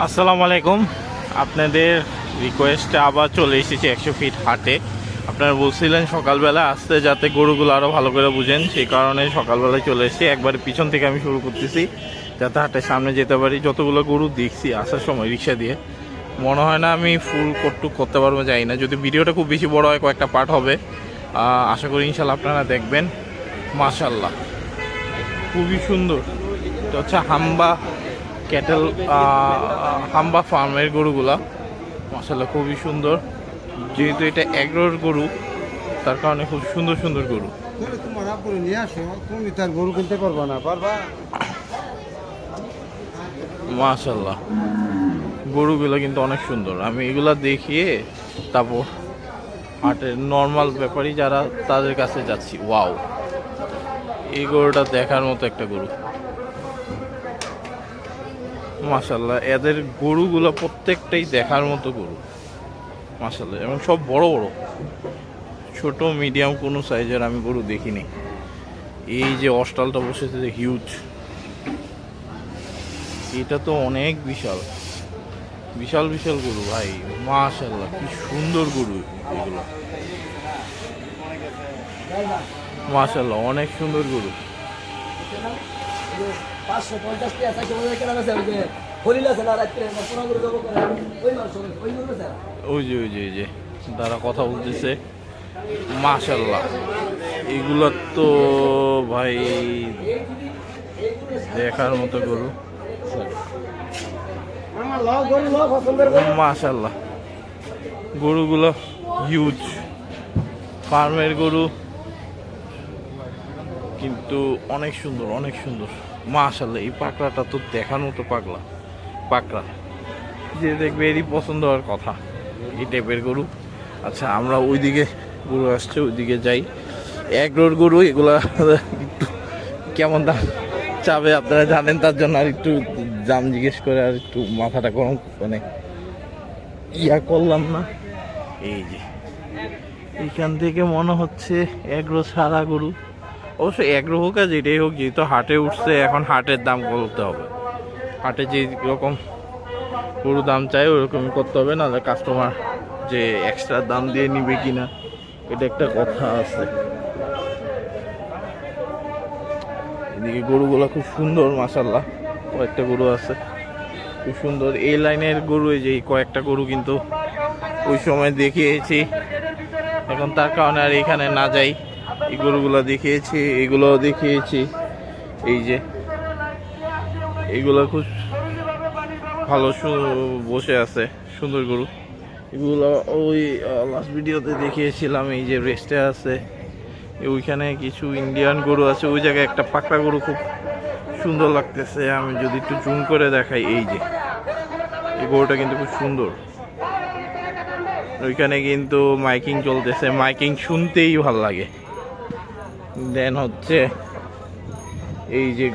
আসসালামু আলাইকুম। আপনাদের রিকোয়েস্টে আবার চলে এসেছি একশো ফিট হাটে। আপনারা বলছিলেন সকালবেলা আসতে যাতে গরুগুলো আরও ভালো করে বুঝেন, সেই কারণে সকালবেলায় চলে এসেছি। একবার পিছন থেকে আমি শুরু করতেছি, যাতে হাটের সামনে যেতে পারি। যতগুলো গরু দেখছি আসার সময় রিক্সা দিয়ে। মনে হয় না আমি ফুল কটুক করতে পারব যাই না। যদি ভিডিওটা খুব বেশি বড় হয়, কয়েকটা পার্ট হবে। আশা করি ইনশাল্লাহ আপনারা দেখবেন। মাশাল্লাহ খুবই সুন্দর। হচ্ছে হাম্বা ক্যাটেল হাম্বা ফার্মের গরুগুলা। মাসাল্লাহ খুবই সুন্দর। যেহেতু এটা এগ্রোর গরু তার কারণে খুব সুন্দর সুন্দর গরু। তোমার আপুরে নিয়ে আসো তুমি তার গরু কিনতে পারবা না পারবা? মাশাল্লাহ গরুগুলো কিন্তু অনেক সুন্দর। আমি এগুলা দেখিয়ে তারপর হাটের নর্মাল ব্যাপারই যারা তাদের কাছে যাচ্ছি। ওয়াও এই গরুটা দেখার মতো একটা গরু। মাশাল্লাহ এদের গরুগুলো প্রত্যেকটাই দেখার মতো গরু। মাশাল্লাহ এবং সব বড় বড়। ছোট মিডিয়াম কোনো সাইজের আমি গরু দেখিনি। এই যে অস্টালটা বসেছে যে হিউজ এটা তো অনেক বিশাল। বিশাল বিশাল গরু, ভাই। মাশাল্লাহ কি সুন্দর গরু এগুলো। মাশাল্লাহ অনেক সুন্দর গরু। পাঁচশো যে যে যে তারা কথা বলতেছে মাশাল্লাহ এগুলো তো ভাই দেখার মতো গরু। মাশাল্লাহ গরুগুলো হিউজ ফার্মের গরু। কিন্তু অনেক সুন্দর অনেক সুন্দর। মাশাল্লাহ এই পাকড়াটা তো দেখার মতো পাগলা, পাকড়া। যে দেখবে, এরই পছন্দ হওয়ার কথা, এই টাইপের গরু। আচ্ছা আমরা ওইদিকে গরু আসছে, ওইদিকে যাই। এক রোড গরু, এগুলা একটু কেমন দাম চাবে আপনারা জানেন? তার জন্য আর একটু দাম জিজ্ঞেস করে আর একটু মাথাটা গরম মানে ইয়া করলাম না। এই যে, এইখান থেকে মনে হচ্ছে এগ্রো সারা গরু। অবশ্য এগ্রো হোক আর যেটাই হোক, যেহেতু হাটে উঠছে, এখন হাটের দাম করতে হবে। হাটে যে রকম গরু দাম চাই, ওরকমই করতে হবে, নাহলে কাস্টমার যে এক্সট্রা দাম দিয়ে নিবে কিনা, এটা একটা কথা আছে। এদিকে গরুগুলো খুব সুন্দর মাসাল্লাহ কয়েকটা গরু আছে। খুব সুন্দর, এই লাইনের গরু, এই যে কয়েকটা গরু কিন্তু ওই সময় দেখিয়েছি। এখন তার কারণে আর এখানে না যাই। এই গরুগুলো দেখিয়েছি এগুলো দেখিয়েছি। এই যে এইগুলো খুব ভালো বসে আছে, সুন্দর গরু। এগুলো ওই লাস্ট ভিডিওতে দেখিয়েছিলাম, এই যে রেস্টে আছে। ওইখানে কিছু ইন্ডিয়ান গরু আছে, ওই জায়গায় একটা পাকড়া গরু খুব সুন্দর লাগতেছে। আমি যদি একটু জুম করে দেখাই, এই যে। এই গরুটা কিন্তু খুব সুন্দর। ওইখানে কিন্তু মাইকিং চলতেছে, মাইকিং শুনতেই ভালো লাগে। দেন হচ্ছে এই যে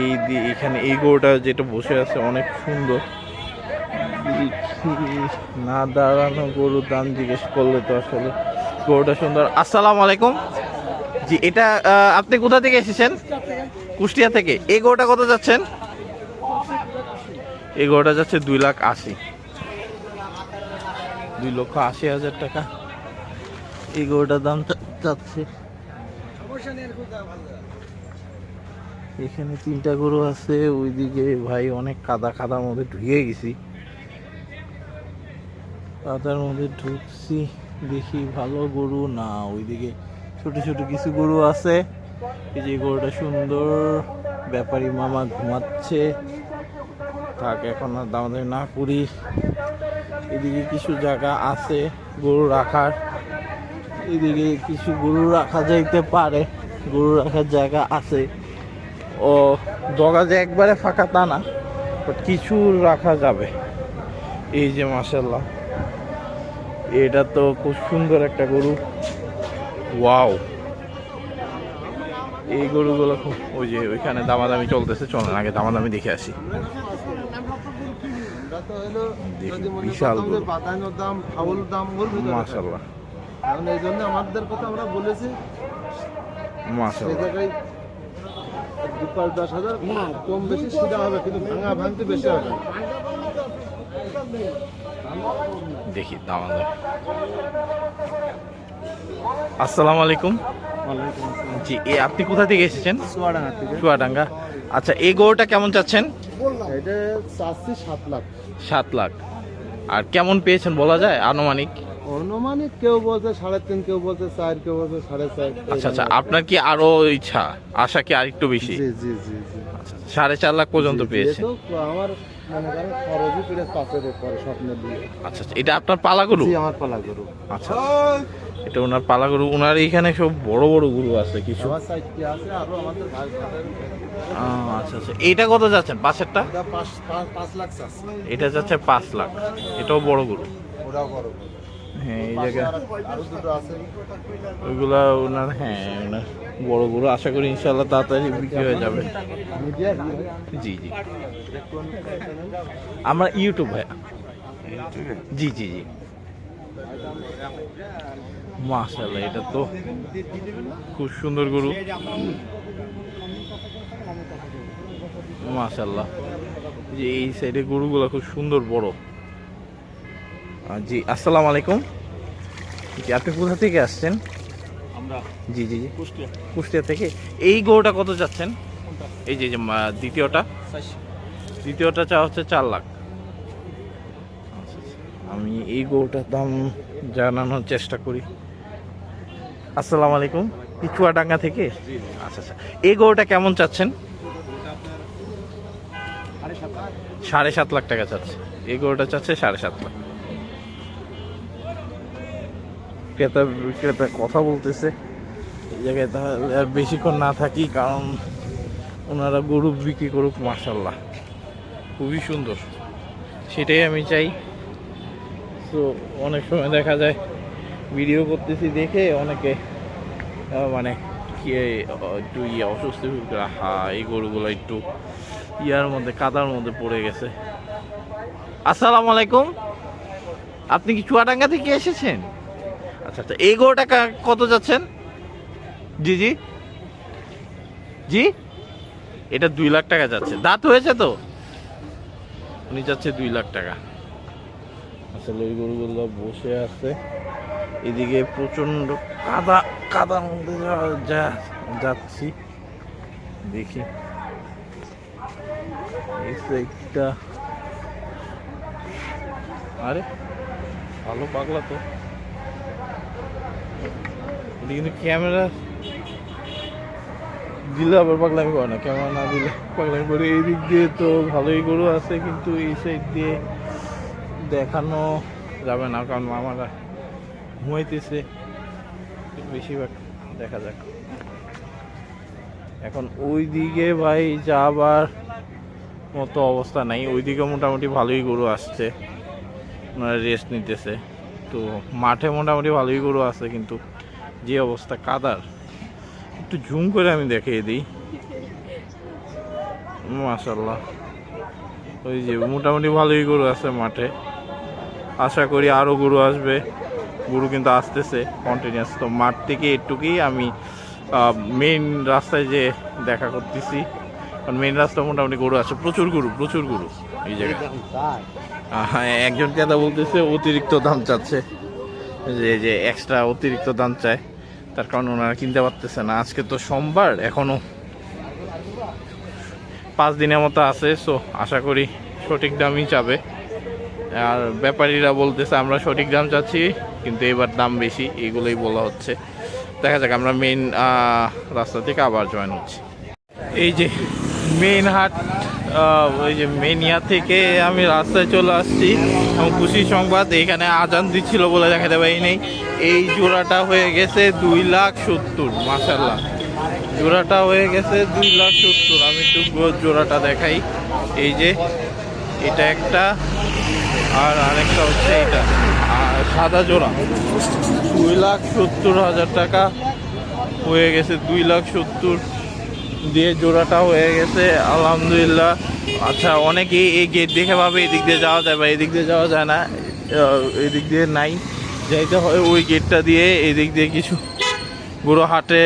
এই এখানে এই গরুটা যেটা বসে আছে অনেক সুন্দর। না দাঁড়ানো গরুর দাম জিজ্ঞেস করলে তো আসলে গরুটা সুন্দর। আসসালামু আলাইকুম। জি, এটা আপনি কোথা থেকে এসেছেন? কুষ্টিয়া থেকে। এই গরুটা কত যাচ্ছেন? এই গরুটা যাচ্ছে দুই লাখ আশি। দুই লক্ষ আশি হাজার টাকা। এই গরুটার দাম চা- যাচ্ছে এখানে তিনটা গরু আছে, ওইদিকে ভাই অনেক কাদা কাদার মধ্যে ঢুকে গেছি। কাদার মধ্যে ঢুকছি, দেখি ভালো গরু না, ওইদিকে ছোট ছোট কিছু গরু আছে। এই যে গরুটা সুন্দর, ব্যাপারী মামা ঘুমাচ্ছে। থাক, এখন আর দামাদামি না করি। এদিকে কিছু জায়গা আছে গরু রাখার। এদিকে কিছু গরু রাখা যাইতে পারে। গরু রাখার জায়গা আছে। ও দগা যে একবারে ফাঁকা তা না বাট কিছু রাখা যাবে। এই যে মাসাল্লাহ এটা তো খুব সুন্দর একটা গরু। ওয়াও। এই গরুগুলো খুব, ওই যে ওইখানে দামাদামি চলতেছে, চলেন আগে দামাদামি দেখে আসি। বিশাল ফাউল কারণ এই জন্য আমাদের কথা আমরা বলেছি। জায়গায় দু পাঁচ দশ হাজার কম বেশি হবে কিন্তু ভাঙা ভাঙতে বেশি হবে। দেখি দাম আসসালামু আলাইকুম। জি এ আপনি কোথা থেকে এসেছেন? চুয়াডাঙ্গা। আচ্ছা এই গরুটা কেমন চাচ্ছেন? এটা চাচ্ছি সাত লাখ। সাত লাখ। আর কেমন পেয়েছেন বলা যায় আনুমানিক? অনুমানিক কেউ বলছে সাড়ে তিন কেউ বলছে চার কেউ বলছে সাড়ে চার আচ্ছা আচ্ছা আপনার কি আরও ইচ্ছা? আশা কি আরেকটু বেশি? জি জি জি জি। আচ্ছা, সাড়ে চার লাখ পর্যন্ত পেয়েছেন যেহেতু আমার মনে করেন খরচই পেরে পাশের পরে দিয়ে আচ্ছা আচ্ছা এটা আপনার পালা গরু জি আমার পালা গরু আচ্ছা এটা ওনার পালা গরু ওনার এখানে সব বড় বড় গরু আছে কিছু? আমার সাইডটি আছে আরও আমাদের ভাই আচ্ছা আচ্ছা কত যাচ্ছেন পাশেরটা এটা পাঁচ লাখ এটা যাচ্ছে পাঁচ লাখ এটাও বড় গরু। বড় গরু। হ্যাঁ এই আছে ওইগুলা ওনার হ্যাঁ ওনার বড় গরু। আশা করি ইনশাল্লাহ তাড়াতাড়ি বিক্রি হয়ে যাবে। জি জি। আমরা ইউটিউব ভাইয়া। জি জি জি। মাশাল্লাহ এটা তো খুব সুন্দর গরু। মাশাল্লাহ যে এই সাইডে গরুগুলো খুব সুন্দর বড়। জি আসসালামু আলাইকুম। জি আপনি কোথা থেকে আসছেন? আমরা জি জি জি। কুষ্টিয়া। কুষ্টিয়া থেকে। এই গরুটা কত যাচ্ছেন? এই যে দ্বিতীয়টা। দ্বিতীয়টা চা হচ্ছে চার লাখ। আচ্ছা, আচ্ছা। আমি এই গরুটার দাম জানানোর চেষ্টা করি। আসসালামু আলাইকুম। কি চুয়াডাঙ্গা থেকে? আচ্ছা আচ্ছা। এই গরুটা কেমন চাচ্ছেন? সাড়ে সাত লাখ টাকা চাচ্ছে। এই গরুটা চাচ্ছে সাড়ে সাত লাখ। ক্রেতা বিক্রেতা কথা বলতেছে। এই জায়গায় তাহলে আর বেশিক্ষণ না থাকি, কারণ ওনারা গরু বিক্রি করুক মার্শাল্লাহ খুবই সুন্দর। সেটাই আমি চাই। তো অনেক সময় দেখা যায়, ভিডিও করতেছি দেখে অনেকে মানে একটু ইয়ে করে হা এই গরুগুলো একটু ইয়ার মধ্যে, কাদার মধ্যে পড়ে গেছে। আসসালামু আলাইকুম। আপনি কি চুয়াডাঙ্গা থেকে এসেছেন? আচ্ছা আচ্ছা। এই গরুটা কত যাচ্ছেন? জি জি। জি? এটা দুই লাখ টাকা যাচ্ছে। দাঁত হয়েছে তো? উনি যাচ্ছে দুই লাখ টাকা। আসলে ওই গরুগুলো বসে আছে। এদিকে প্রচণ্ড কাদা মধ্যে যা- যাচ্ছি। দেখি। সাইডটা আরে, ভালো পাগলা তো। এটা কিন্তু ক্যামেরা দিলে আবার পাগলামি করে না, ক্যামেরা না দিলে পাগলামি করে। এই দিক দিয়ে তো ভালোই গরু আছে, কিন্তু এই সাইড দিয়ে দেখানো যাবে না, কারণ মামারা ঘুমাইতেছে। বেশিরভাগ দেখা যাক। এখন ওই দিকে ভাই যাবার মতো অবস্থা নাই। ওইদিকে মোটামুটি ভালোই গরু আসছে। ওনারা রেস্ট নিতেছে। তো মাঠে মোটামুটি ভালোই গরু আছে, কিন্তু যে অবস্থা কাদার। একটু ঝুম করে আমি দেখিয়ে দিই। মাশাল্লাহ ওই যে মোটামুটি ভালোই গরু আছে মাঠে। আশা করি আরও গরু আসবে। গরু কিন্তু আসতেছে কন্টিনিউয়াস তো মাঠ থেকে একটুকুই আমি মেইন রাস্তায় যে দেখা করতেছি। কারণ মেইন রাস্তা মোটামুটি গরু আছে। প্রচুর গরু প্রচুর গরু এই জায়গায়। আহ, একজন ক্রেতা বলতেছে অতিরিক্ত দাম চাচ্ছে। যে যে এক্সট্রা অতিরিক্ত দাম চায়। তার কারণ ওনারা কিনতে পারতেছে না। আজকে তো সোমবার, এখনও পাঁচ দিনের মতো আছে সো আশা করি সঠিক দামই চাবে। আর ব্যাপারীরা বলতেছে, আমরা সঠিক দাম চাচ্ছি, কিন্তু এবার দাম বেশি, এগুলোই বলা হচ্ছে। দেখা যাক, আমরা মেইন রাস্তা থেকে আবার জয়েন হচ্ছি। এই যে মেইন হাট ওই যে মেনিয়া থেকে আমি রাস্তায় চলে আসছি। এবং খুশি সংবাদ, এখানে আজান দিচ্ছিল বলে দেখাতে পারি নেই এই জোড়াটা হয়ে গেছে দুই লাখ সত্তর মাসাল্লাহ জোড়াটা হয়ে গেছে দুই লাখ সত্তর। আমি একটু জোড়াটা দেখাই। এই যে, এটা একটা, আর আরেকটা হচ্ছে এটা আর সাদা জোড়া। দুই লাখ সত্তর হাজার টাকা হয়ে গেছে, দুই লাখ সত্তর। দিয়ে জোড়াটা হয়ে গেছে, আলহামদুলিল্লাহ। আচ্ছা অনেকেই এই গেট দেখে ভাবে এদিক দিয়ে যাওয়া যায় বা এদিক দিয়ে যাওয়া যায় না এদিক দিয়ে নাই। যাইতে হয়, ওই গেটটা দিয়ে এদিক দিয়ে কিছু গরু হাটে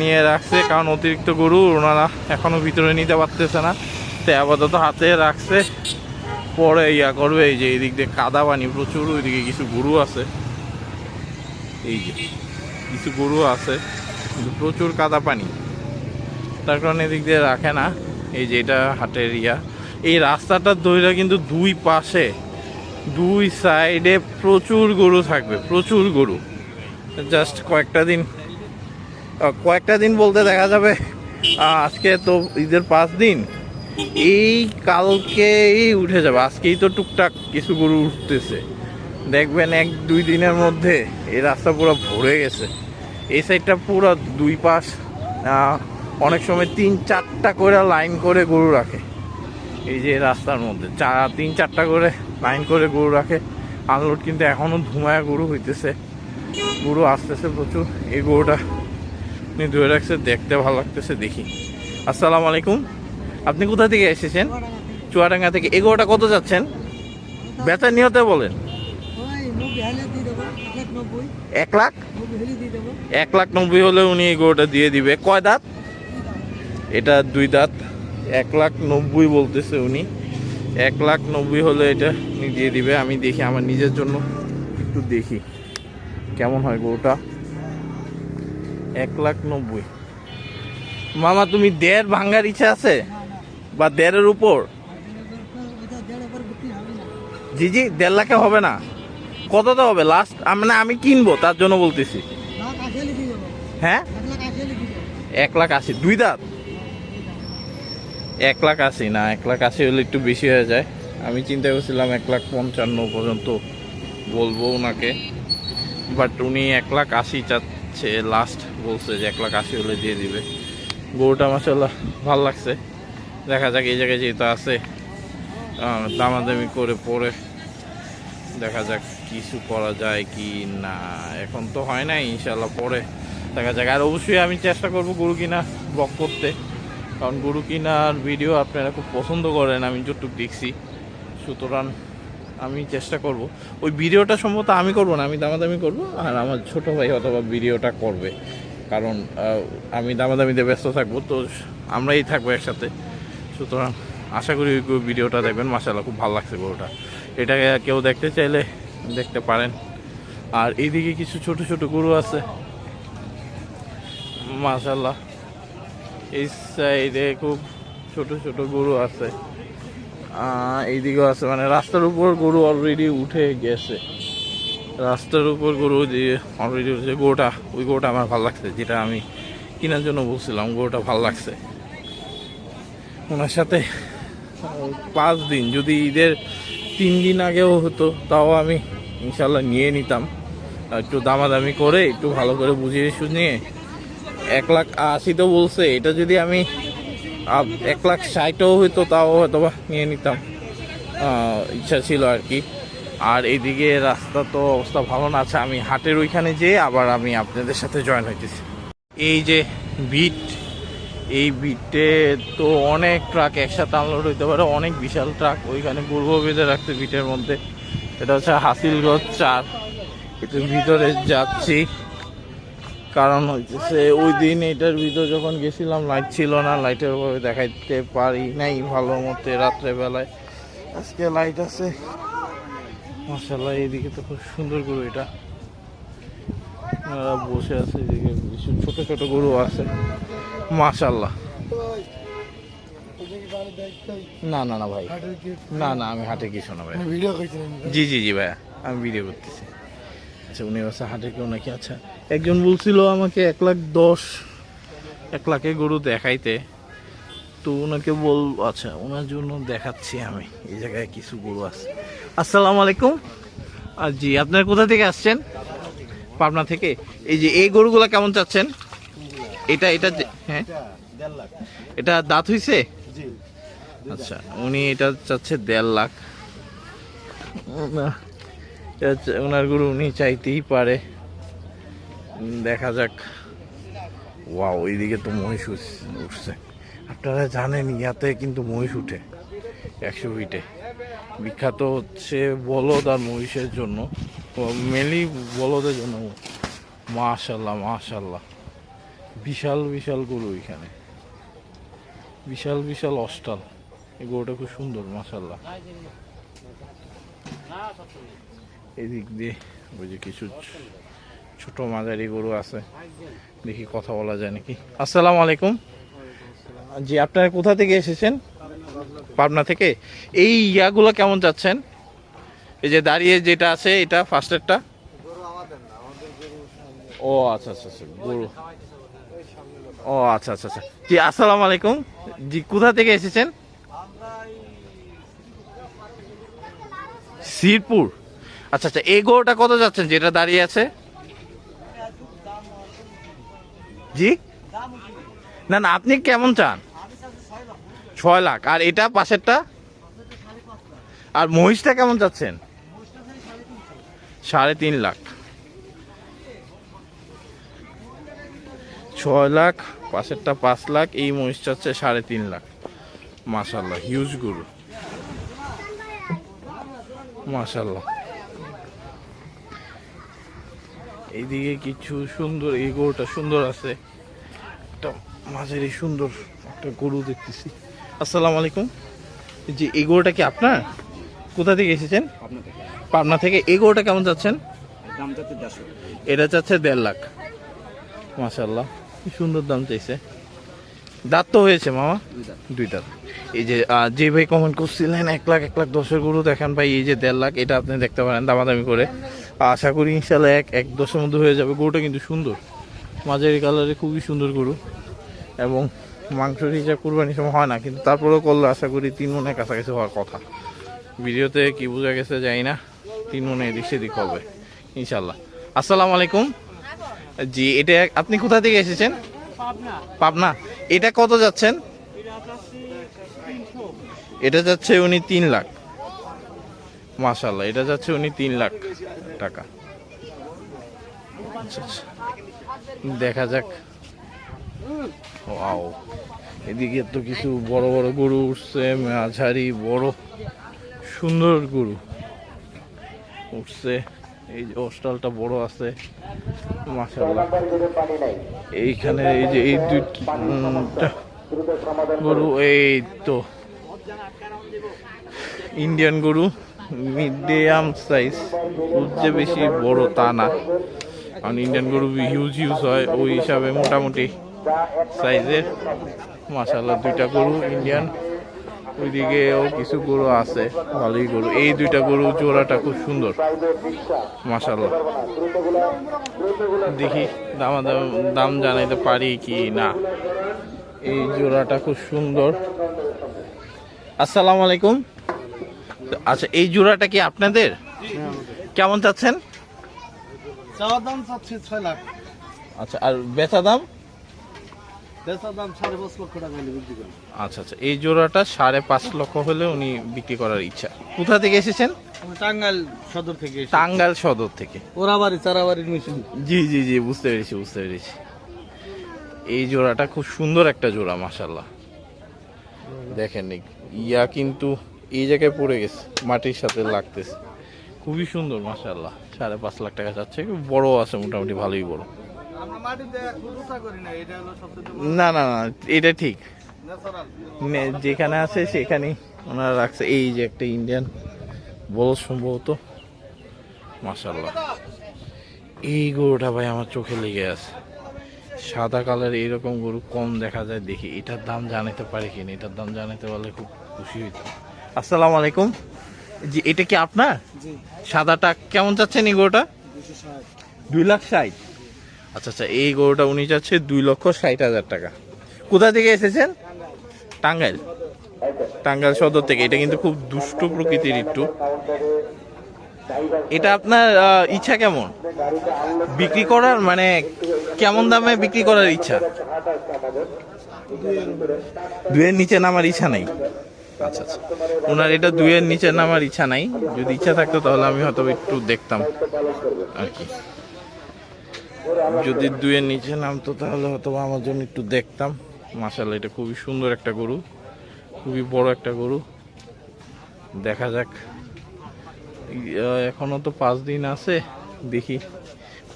নিয়ে রাখছে, কারণ অতিরিক্ত গরু ওনারা এখনও ভিতরে নিতে পারতেছে না। তো আপাতত হাতে রাখছে। পরে ইয়া করবে, এই যে এদিক দিয়ে কাদা পানি প্রচুর, ওইদিকে কিছু গরু আছে। এই যে, কিছু গরু আছে প্রচুর কাদা পানি। তার কারণে এদিক দিয়ে রাখে না। এই যে এটা হাটের ইয়া। এই রাস্তাটার দইটা কিন্তু দুই পাশে, দুই সাইডে প্রচুর গরু থাকবে, প্রচুর গরু। জাস্ট কয়েকটা দিন কয়েকটা দিন বলতে দেখা যাবে আজকে তো ঈদের পাঁচ দিন। এই কালকেই উঠে যাবে। আজকেই তো টুকটাক কিছু গরু উঠতেছে। দেখবেন এক, দুই দিনের মধ্যে এই রাস্তা পুরো ভরে গেছে। এই সাইডটা পুরো দুই পাশ অনেক সময় তিন চারটা করে লাইন করে গরু রাখে। এই যে রাস্তার মধ্যে চার তিন চারটা করে লাইন করে গরু রাখে। আনলোড কিন্তু এখনও ধুমায়া গরু হইতেছে। গরু আসতেছে প্রচুর। এই গরুটা আপনি ধরে রাখছে দেখতে ভালো লাগতেছে দেখি। আসসালামু আলাইকুম। আপনি কোথা থেকে এসেছেন? চুয়াডাঙ্গা থেকে। এই গরুটা কত যাচ্ছেন? বেচা নিয়তে বলেন। এক লাখ এক লাখ? নব্বই হলে এক লাখ নব্বই হলে উনি এই গরুটা দিয়ে দিবে। কয় দাঁত? এটা দুই দাঁত এক লাখ নব্বই বলতেছে উনি। এক লাখ নব্বই হলে এটা উনি দিয়ে দিবে আমি দেখি আমার নিজের জন্য একটু দেখি কেমন হয় গরুটা। এক লাখ নব্বই। মামা তুমি দেড় ভাঙ্গার ইচ্ছা আছে? বা দেড়ের উপর? জি জি দেড় লাখে হবে না। কত তো হবে লাস্ট মানে আমি কিনবো তার জন্য বলতেছি। হ্যাঁ? এক লাখ আশি দুই দাঁত। এক লাখ আশি না, এক লাখ আশি হলে একটু বেশি হয়ে যায়। আমি চিন্তা করছিলাম এক লাখ পঞ্চান্ন পর্যন্ত বলব ওনাকে। বাট উনি এক লাখ আশি চাচ্ছে লাস্ট বলছে যে এক লাখ আশি হলে দিয়ে দিবে। গরুটা মাসাল্লাহ ভালো লাগছে। দেখা যাক এই জায়গায় যেহেতু আছে দামাদামি করে পরে দেখা যাক কিছু করা যায় কি না। এখন তো হয় না ইনশাল্লাহ পরে দেখা যাক। আর অবশ্যই আমি চেষ্টা করব গরু কিনা ব্লগ করতে। কারণ গরু কিনার ভিডিও আপনারা খুব পছন্দ করেন, আমি যতটুকু দেখছি। সুতরাং আমি চেষ্টা করব। ওই ভিডিওটা সম্ভবত আমি করব না, আমি দামাদামি করব, আর আমার ছোট ভাই অথবা ভিডিওটা করবে। কারণ আমি দামাদামিতে ব্যস্ত থাকব, তো আমরাই থাকব একসাথে। সুতরাং আশা করি ওই ভিডিওটা দেখবেন মাসাল্লাহ খুব ভালো লাগছে গরুটা। এটাকে কেউ দেখতে চাইলে দেখতে পারেন। আর এইদিকে কিছু ছোট ছোট গরু আছে। মাশাল্লাহ এই সাইডে খুব ছোট ছোট গরু আছে। এইদিকেও আছে মানে রাস্তার উপর গরু অলরেডি উঠে গেছে। রাস্তার উপর গরু দিয়ে অলরেডি উঠেছে, গরুটা, ওই গরুটা আমার ভালো লাগছে, যেটা আমি কেনার জন্য বলছিলাম, গরুটা ভালো লাগছে। ওনার সাথে পাঁচ দিন, যদি ঈদের তিন দিন আগেও হতো, তাও আমি ইনশাল্লাহ নিয়ে নিতাম। একটু দামাদামি করে, একটু ভালো করে বুঝিয়ে শুনিয়ে এক লাখ আশি তো বলছে। এটা যদি আমি এক লাখ ষাটও হইতো তাও হয়তো বা নিয়ে নিতাম। ইচ্ছা ছিল আর কি। আর এদিকে রাস্তা তো অবস্থা ভালো না। আছে আমি হাটের ওইখানে যেয়ে আবার আমি আপনাদের সাথে জয়েন হইতেছি। এই যে বিট, এই বিটে তো অনেক ট্রাক একসাথে আনলোড হইতে পারে। অনেক বিশাল ট্রাক ওইখানে গর্ব বেঁধে রাখছে বিটের মধ্যে। এটা হচ্ছে হাসিলগঞ্জ চার। এটার ভিতরে যাচ্ছি। কারণ হচ্ছে ওই দিন এটার ভিতর যখন গেছিলাম লাইট ছিল না লাইটের ভাবে দেখাইতে পারি নাই ভালো মতে রাত্রে বেলায় আজকে লাইট আছে। মাসাল্লাহ এইদিকে তো খুব সুন্দর গরু এটা। বসে আছে এদিকে কিছু ছোট ছোট গরু আছে। মাশাল্লাহ না না না ভাই। না না আমি হাটে কিছু না ভাই। জি জি জি ভাইয়া আমি ভিডিও করতেছি। আচ্ছা উনি হচ্ছে হাটে কেউ নাকি আচ্ছা একজন বলছিল আমাকে এক লাখ দশ, এক লাখে গরু দেখাইতে। তো ওনাকে বল আচ্ছা ওনার জন্য দেখাচ্ছি আমি। এই জায়গায় কিছু গরু আছে। আসসালামু আলাইকুম। আর জি, আপনার কোথা থেকে আসছেন? পাবনা থেকে। এই যে, এই গরুগুলা কেমন চাচ্ছেন? এটা এটা হ্যাঁ? এটা দাঁত হইছে? আচ্ছা উনি এটা চাচ্ছে দেড় লাখ। ওনার গরু উনি চাইতেই পারে। দেখা যাক। ওয়াও ওইদিকে তো মহিষ উঠছে- আপনারা জানেন, ইয়াতে কিন্তু মহিষ উঠে একশো ফিটে। বিখ্যাত হচ্ছে বলদ আর মহিষের জন্য। মেনলি বলদের জন্য। মাশাল্লাহ মাশাল্লাহ। বিশাল বিশাল গরু এখানে। বিশাল বিশাল অস্টাল। এই গরুটা খুব সুন্দর মাসাল্লাহ এদিক দিয়ে ওই যে কিছু ছোট মাঝারি গরু আছে। দেখি কথা বলা যায় নাকি। আসসালামু আলাইকুম। জি, আপনারা কোথা থেকে এসেছেন? পাবনা থেকে? এই ইয়াগুলো কেমন যাচ্ছেন? এই যে দাঁড়িয়ে যেটা আছে, এটা ফার্স্টেরটা ও আচ্ছা আচ্ছা আচ্ছা গরু। ও আচ্ছা আচ্ছা আচ্ছা। জি, আসসালামু আলাইকুম। জি, কোথা থেকে এসেছেন? শিরপুর। আচ্ছা আচ্ছা এই গরুটা কত যাচ্ছেন? যেটা দাঁড়িয়ে আছে? জি? না না, আপনি কেমন চান? ছয় লাখ। আর এটা পাশেরটা? আর মহিষটা কেমন চাচ্ছেন? সাড়ে তিন লাখ। ছয় লাখ, পাশেরটা পাঁচ লাখ, এই মহিষটা হচ্ছে সাড়ে তিন লাখ। মাশাল্লাহ হিউজ গরু। মাশাল্লাহ এইদিকে কিছু সুন্দর, এই গরুটা সুন্দর আছে। একটা মাঝারি সুন্দর একটা গরু দেখতেছি। আসসালামু আলাইকুম। জি এই গরুটা কি আপনার? কোথা থেকে এসেছেন? পাবনা থেকে। এই গরুটা কেমন যাচ্ছেন? এটা চাচ্ছে দেড় লাখ। মাশাল্লাহ কি সুন্দর দাম চাইছে। দাঁত তো হয়েছে মামা? দুই দাঁত। এই যে যে ভাই কমেন্ট করছিলেন এক লাখ এক লাখ দশের গরু দেখেন ভাই এই যে দেড় লাখ এটা আপনি দেখতে পারেন দামাদামি করে। আশা করি ইনশাল্লাহ এক এক দশের মধ্যে হয়ে যাবে। গরুটা কিন্তু সুন্দর। মাঝারি কালারে খুবই সুন্দর গরু। এবং মাংসের হিসাব কুরবানির সময় হয় না কিন্তু তারপরেও করলে আশা করি তিন মনের কাছাকাছি হওয়ার কথা। ভিডিওতে কি বোঝা গেছে যাই না তিন মনে এদিক সেদিক হবে ইনশাল্লাহ আসসালামু আলাইকুম। জি এটা আপনি কোথা থেকে এসেছেন? পাবনা। এটা কত যাচ্ছেন? এটা যাচ্ছে উনি তিন লাখ। মাশাল্লাহ এটা যাচ্ছে উনি তিন লাখ টাকা। আচ্ছা, আচ্ছা। দেখা যাক। এদিকে তো কিছু বড় বড় গরু উঠছে, মাঝারি বড় সুন্দর গরু উঠছে। এই যে হোস্টেলটা বড় আছে এইখানে এই যে এই দুইটা গরু, এই তো। ইন্ডিয়ান গরু মিডিয়াম সাইজ খুব বেশি বড় তা না। কারণ ইন্ডিয়ান গরু হিউজ হিউজ হয় ওই হিসাবে মোটামুটি সাইজের মাশাআল্লাহ দুইটা গরু ইন্ডিয়ান ওইদিকেও কিছু গরু আছে ভালোই গরু। এই দুইটা গরু জোড়াটা খুব সুন্দর মাশাআল্লাহ। দেখি দাম দাম জানাইতে পারি কি না। এই জোড়াটা খুব সুন্দর। আসসালামু আলাইকুম। আচ্ছা এই জোড়াটা কি আপনাদের? কেমন চাচ্ছেন? চাওয়ার দাম চাচ্ছি ছয় লাখ। আচ্ছা আর বেচা দাম? বেচার দাম সাড়ে পাঁচ লক্ষ টাকা হলে বিক্রি করি। আচ্ছা আচ্ছা এই জোড়াটা সাড়ে পাঁচ লক্ষ হলে উনি বিক্রি করার ইচ্ছা। কোথা থেকে এসেছেন? আমি টাঙ্গাইল সদর থেকে এসেছি। টাঙ্গাইল সদর থেকে। ওরাবাড়ি চারাবাড়ির মিশন জি জি জি বুঝতে পেরেছি বুঝতে পেরেছি। এই জোড়াটা খুব সুন্দর একটা জোড়া মাসাল্লাহ দেখেন ইয়া কিন্তু এই জায়গায় পড়ে গেছে মাটির সাথে লাগতেছে। খুবই সুন্দর মাসাল্লাহ সাড়ে পাঁচ লাখ টাকা যাচ্ছে। বড় আছে মোটামুটি ভালোই বড়। না না না এটা ঠিক। যেখানে আছে সেখানেই ওনারা রাখছে। এই যে একটা ইন্ডিয়ান বড় সম্ভবত। মাসাল্লাহ এই গরুটা ভাই আমার চোখে লেগে আছে। সাদা কালার এইরকম গরু কম দেখা যায় দেখি। এটার দাম জানাতে পারি কিনা? এটার দাম জানাতে পারলে খুব খুশি হইতাম। আসসালামু আলাইকুম। জি এটা কি আপনার? সাদাটা কেমন চাচ্ছেন এই গরুটা? দুই লাখ ষাট। আচ্ছা আচ্ছা এই গরুটা উনি চাচ্ছে দুই লক্ষ ষাট হাজার টাকা। কোথা থেকে এসেছেন? টাঙ্গাইল। টাঙ্গাইল সদর থেকে। এটা কিন্তু খুব দুষ্ট প্রকৃতির একটু। এটা আপনার ইচ্ছা কেমন? বিক্রি করার মানে কেমন দামে বিক্রি করার ইচ্ছা? দুয়ের নিচে নামার ইচ্ছা নাই। আচ্ছা আচ্ছা ওনার এটা দুয়ের নিচে নামার ইচ্ছা নাই। যদি ইচ্ছা থাকতো তাহলে আমি হয়তো একটু দেখতাম। আর কি। যদি দুয়ের নিচে নামতো তাহলে হয়তো আমার জন্য একটু দেখতাম। মাসাল্লাহ এটা খুবই সুন্দর একটা গরু। খুবই বড় একটা গরু। দেখা যাক। ই- আহ, এখনও তো পাঁচ দিন আছে। দেখি।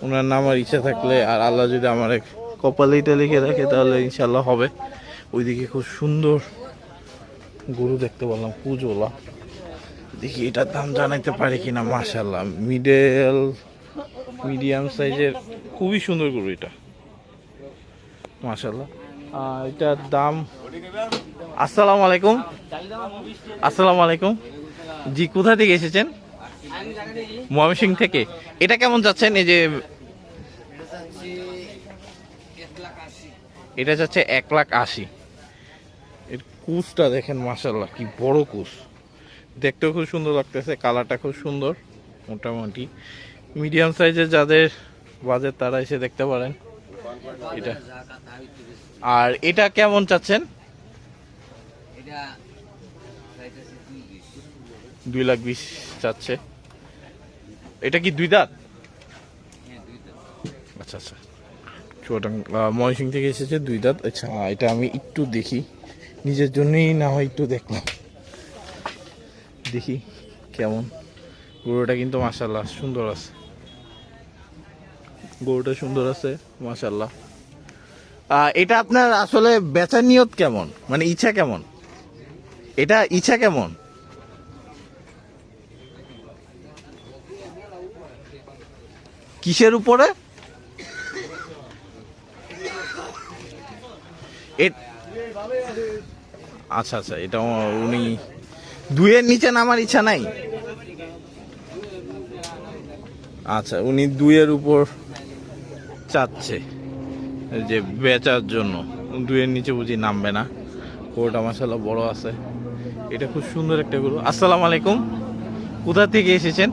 ওনার নামার ইচ্ছা থাকলে আর আল্লাহ যদি আমার কপালে এটা লিখে রাখে তাহলে ইনশাল্লাহ হবে। ওইদিকে খুব সুন্দর গরু দেখতে পেলাম পুজোলা দেখি এটার দাম জানাইতে পারি কিনা মাশাল্লাহ মিডেল মিডিয়াম সাইজের খুবই সুন্দর গরু এটা। মাশাল্লাহ আহ, এটার দাম আসসালামু আলাইকুম। আসসালামু আলাইকুম। জি কোথা থেকে এসেছেন? ময়মনসিং থেকে। এটা কেমন যাচ্ছেন এই যে এটা যাচ্ছে এক লাখ আশি। কুচটা দেখেন মাসাল্লাহ কি বড় কুচ দেখতেও খুব সুন্দর লাগতেছে কালারটা খুব সুন্দর মোটামুটি। মিডিয়াম সাইজের যাদের বাজেট তারা এসে দেখতে পারেন। এটা। আর এটা কেমন চাচ্ছেন? দুই লাখ বিশ। চাচ্ছে। এটা কি দুই দাঁত? আচ্ছা আচ্ছা। চুয়াটাং ময়সিং থেকে এসেছে দুই দাঁত। আচ্ছা এটা আমি একটু দেখি। নিজের জন্যই না হয় একটু দেখলাম। দেখি কেমন। গরুটা কিন্তু মাসাল্লাহ সুন্দর আছে। গরুটা সুন্দর আছে মাসাল্লাহ এটা আপনার আসলে বেচার নিয়ত কেমন? মানে ইচ্ছা কেমন? এটা ইচ্ছা কেমন? কিসের উপরে? আচ্ছা আচ্ছা এটা উনি দুইয়ের নিচে নামার ইচ্ছা নাই? আচ্ছা উনি দুইয়ের উপর চাচ্ছে যে বেচার জন্য। দুইয়ের নিচে বুঝি নামবে না। গরুটা মাসাল্লাহ বড় আছে। এটা খুব সুন্দর একটা গরু। আসসালামু আলাইকুম। কোথা থেকে এসেছেন?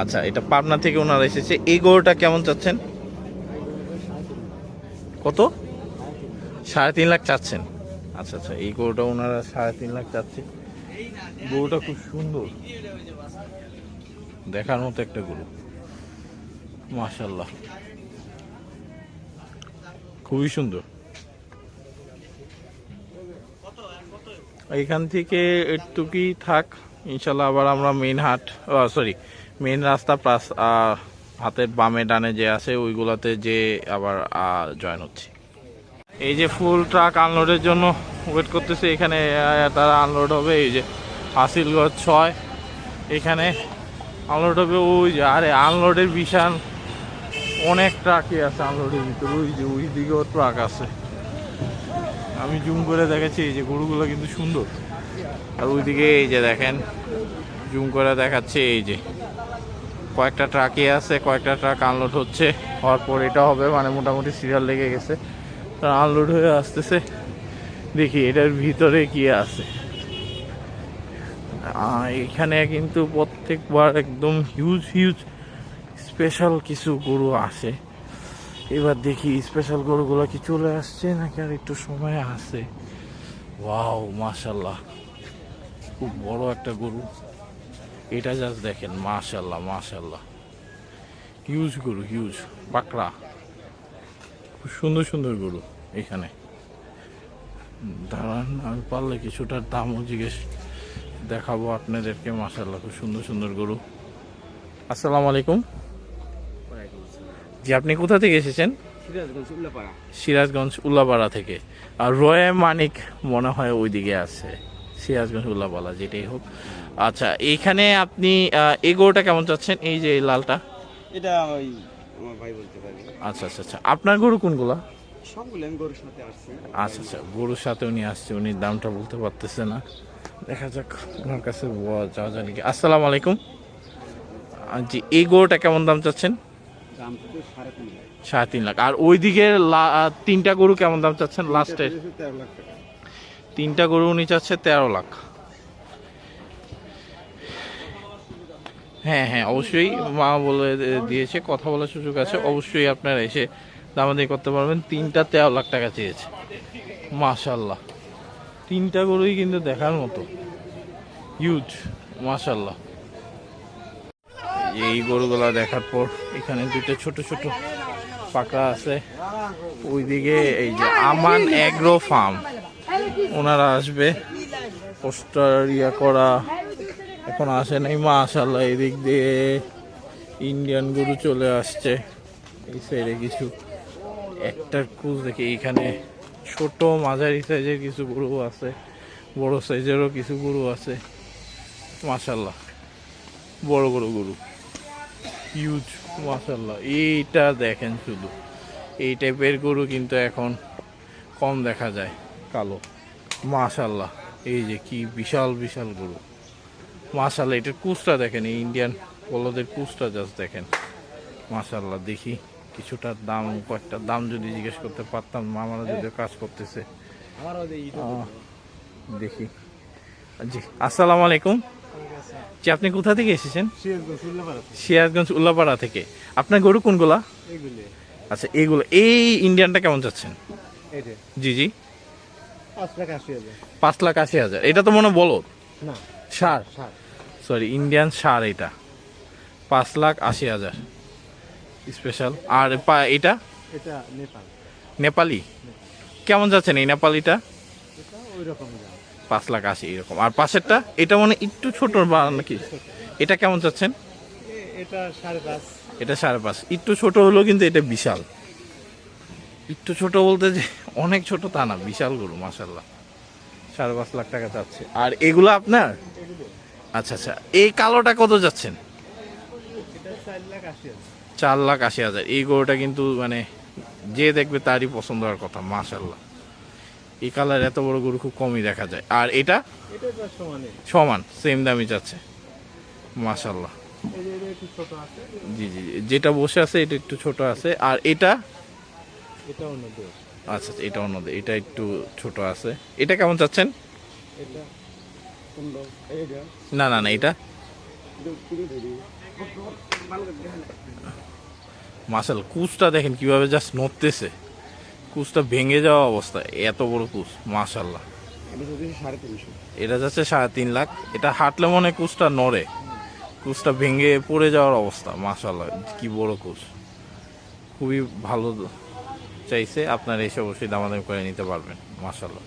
আচ্ছা এটা পাবনা থেকে ওনারা এসেছে। এই গরুটা কেমন চাচ্ছেন? কত? সাড়ে তিন লাখ চাচ্ছেন। আচ্ছা আচ্ছা এই গরুটা ওনারা সাড়ে তিন লাখ চাচ্ছে। গরুটা খুব সুন্দর। দেখার মতো একটা গরু। মাশাল্লাহ খুবই সুন্দর। এখান থেকে একটুকি থাক ইনশাল্লাহ আবার আমরা মেন হাট সরি মেন রাস্তা প্লাস হাতের বামে ডানে যে আছে, ওইগুলাতে যে আবার জয়েন হচ্ছে। এই যে ফুল ট্রাক আনলোডের জন্য ওয়েট করতেছে, এখানে তারা আনলোড হবে, এই যে হাসিলগড় ছয়, এখানে আনলোড হবে, ওই যে, আরে আনলোডের বিশাল অনেক ট্রাকই আছে আনলোডের ভিতরে, ওই যে, ওই দিকেও ট্রাক আছে। আমি জুম করে দেখেছি এই যে গরুগুলো কিন্তু সুন্দর। আর ওইদিকে এই যে দেখেন, জুম করে দেখাচ্ছে, এই যে কয়েকটা ট্রাকই আছে, কয়েকটা ট্রাক আনলোড হচ্ছে, হওয়ার পর এটা হবে মানে মোটামুটি সিরিয়াল লেগে গেছে। আনলোড হয়ে আসতেছে। দেখি এটার ভিতরে কি আছে। এখানে কিন্তু প্রত্যেকবার একদম হিউজ হিউজ স্পেশাল কিছু গরু আসে এবার দেখি স্পেশাল গরুগুলো কি চলে আসছে নাকি আর একটু সময় আছে। ওয়াও মাশাল্লাহ খুব বড় একটা গরু। এটা জাস্ট দেখেন মাশাল্লাহ মাশাল্লাহ হিউজ গরু হিউজ পাকড়া খুব সুন্দর সুন্দর গরু এখানে। দাঁড়ান আমি পারলে কিছুটার দামও জিজ্ঞেস দেখাবো আপনাদেরকে মাশাল্লাহ খুব সুন্দর সুন্দর গরু। আসসালামু আলাইকুম। জি আপনি কোথা থেকে এসেছেন? সিরাজগঞ্জ উল্লাপাড়া। থেকে। আর রয়ে মানিক মনে হয় ওইদিকে আছে। সিরাজগঞ্জ উল্লাপাড়া যেটাই হোক। আচ্ছা এইখানে আপনি এই গরুটা কেমন চাচ্ছেন? এই যে লালটা। এটা ওই আমার ভাই বলতে পারবে আচ্ছা আচ্ছা আচ্ছা। আপনার গরু কোনগুলা? সবগুলো আমি গরুর সাথে আসছি। আচ্ছা আচ্ছা। গরুর সাথে উনি আসছে উনি দামটা বলতে পারতেছে না। দেখা যাক ওনার কাছে যাওয়া যায় নাকি। আসসালামু আলাইকুম। জি এই গরুটা কেমন দাম চাচ্ছেন? সাড়ে তিন লাখ। আর ওইদিকে তিনটা গরু কেমন দাম চাচ্ছেন? লাস্টে তিনটা গরু উনি চাচ্ছে তেরো লাখ। হ্যাঁ হ্যাঁ অবশ্যই মা বলে দিয়েছে, কথা বলার সুযোগ আছে, অবশ্যই আপনারা এসে দামাদামি করতে পারবেন। তিনটা তেরো লাখ টাকা চেয়েছে। মাশাল্লাহ তিনটা গরুই কিন্তু দেখার মতো। হিউজ মাশাল্লাহ এই গরুগুলা দেখার পর এখানে দুটো ছোট ছোট পাকা আছে। ওইদিকে এই যে আমান অ্যাগ্রো ফার্ম। ওনারা আসবে। পোস্টার ইয়া করা। এখন আসে নাই মাশাল্লাহ এদিক দিয়ে ইন্ডিয়ান গরু চলে আসছে। এই সাইডে কিছু একটার কুচ দেখি এইখানে ছোট মাঝারি সাইজের কিছু গরু আছে, বড় সাইজেরও কিছু গরু আছে। মাশাল্লাহ বড় বড় গরু হিউজ মাশাল্লাহ এইটা দেখেন শুধু। এই টাইপের গরু কিন্তু এখন কম দেখা যায়, কালো। মাশাল্লাহ এই যে কি বিশাল বিশাল গরু। মাশাল্লাহ এটার কুচটা দেখেন এই ইন্ডিয়ান বলদের কুচটা জাস্ট দেখেন। মাশাল্লাহ দেখি কিছুটার দাম কয়েকটা দাম যদি জিজ্ঞেস করতে পারতাম মামারা যদি কাজ করতেছে। দেখি। জি আসসালামু আলাইকুম। জি আপনি কোথা থেকে এসেছেন? সিরাজগঞ্জ উল্লাপাড়া থেকে। আপনার গরু কোনগুলা? আচ্ছা এগুলো এই ইন্ডিয়ানটা কেমন যাচ্ছেন? জি জি। পাঁচ লাখ আশি হাজার। এটা তো মনে বলো না। সার ষাট। সরি ইন্ডিয়ান সার এটা। পাঁচ লাখ আশি হাজার। স্পেশাল আর এটা? এটা নেপাল। নেপালি? কেমন যাচ্ছেন এই নেপালিটা? পাঁচ লাখ আশি এরকম। আর পাশেরটা এটা মানে একটু ছোট বা নাকি? এটা কেমন যাচ্ছেন? এটা সাড়ে পাঁচ। এটা সাড়ে পাঁচ। একটু ছোট হলেও কিন্তু এটা বিশাল। একটু ছোট বলতে যে অনেক ছোট তা না বিশাল গরু মাসাল্লাহ সাড়ে পাঁচ লাখ টাকা যাচ্ছে আর এগুলো আপনার? আচ্ছা আচ্ছা। এই কালোটা কত যাচ্ছেন? চার লাখ আশি হাজার। এই গরুটা কিন্তু মানে যে দেখবে তারই পছন্দ হওয়ার কথা মাশাল্লাহ এই কালার এত বড় গরু খুব কমই দেখা যায়। আর এটা? সমানে সেম দামই যাচ্ছে। মাশাল্লাহ জি জি। যেটা বসে আছে এটা একটু ছোট আছে। আর এটা? আচ্ছা আচ্ছা, এটা অন্যদের এটা একটু ছোট আছে। এটা কেমন চাচ্ছেন? না না না, এটা? মাসাল কুচটা দেখেন কীভাবে জাস্ট নড়তেছে। কুচটা ভেঙে যাওয়া অবস্থা, এত বড় কুচ মাশাল্লাহ এটা যাচ্ছে সাড়ে তিন লাখ। এটা হাঁটলে মনে কুচটা নড়ে। কুচটা ভেঙে পড়ে যাওয়ার অবস্থা মাশাল্লাহ কি বড় কুচ। খুবই ভালো চাইছে, আপনারা এসে অবশ্যই দামাদামি করে নিতে পারবেন মাশাল্লাহ